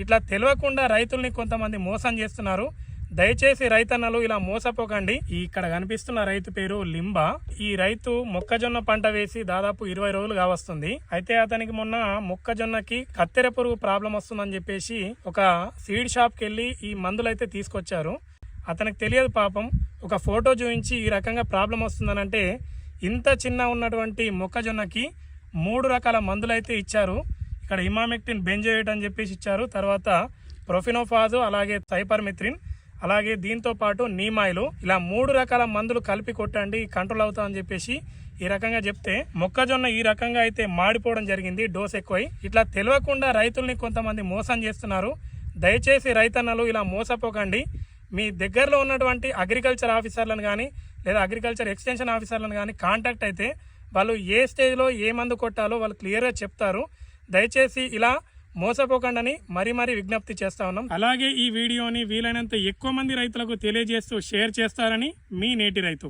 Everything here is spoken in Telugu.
ఇట్లా తెలియకుండా రైతుల్ని కొంతమంది మోసం చేస్తున్నారు. దయచేసి రైతన్నలు ఇలా మోసపోకండి. ఇక్కడ కనిపిస్తున్న రైతు పేరు లింబా. ఈ రైతు మొక్కజొన్న పంట వేసి దాదాపు ఇరవై రోజులు కావస్తుంది. అయితే అతనికి మొన్న మొక్కజొన్నకి కత్తెర పురుగు ప్రాబ్లం వస్తుందని చెప్పేసి ఒక సీడ్ షాప్కి వెళ్ళి ఈ మందులు అయితే తీసుకొచ్చారు. అతనికి తెలియదు పాపం. ఒక ఫోటో చూపించి ఈ రకంగా ప్రాబ్లం వస్తుందనంటే ఇంత చిన్న ఉన్నటువంటి మొక్కజొన్నకి మూడు రకాల మందులు అయితే ఇచ్చారు. ఇక్కడ ఇమామెక్టిన్ బెంజోయేట్ అని చెప్పేసి ఇచ్చారు. తర్వాత ప్రొఫినోఫాజు అలాగే సైపర్మిత్రిన్ అలాగే దీంతో పాటు నీమాయిలు. ఇలా మూడు రకాల మందులు కలిపి కొట్టండి కంట్రోల్ అవుతా అని చెప్పేసి ఈ రకంగా చెప్తే మొక్కజొన్న ఈ రకంగా అయితే మాడిపోవడం జరిగింది డోస్ ఎక్కువై. ఇట్లా తెలియకుండా రైతుల్ని కొంతమంది మోసం చేస్తున్నారు. దయచేసి రైతన్నలు ఇలా మోసపోకండి. మీ దగ్గరలో ఉన్నటువంటి అగ్రికల్చర్ ఆఫీసర్లను కానీ లేదా అగ్రికల్చర్ ఎక్స్టెన్షన్ ఆఫీసర్లను కానీ కాంటాక్ట్ అయితే వాళ్ళు ఏ స్టేజ్లో ఏ మందు కొట్టాలో వాళ్ళు క్లియర్గా చెప్తారు. దయచేసి ఇలా మోసపోకండని మరీ మరీ విజ్ఞప్తి చేస్తా ఉన్నాం. అలాగే ఈ వీడియోని వీలైనంత ఎక్కువ మంది రైతులకు తెలియజేస్తూ షేర్ చేస్తారని మీ నేటి రైతు.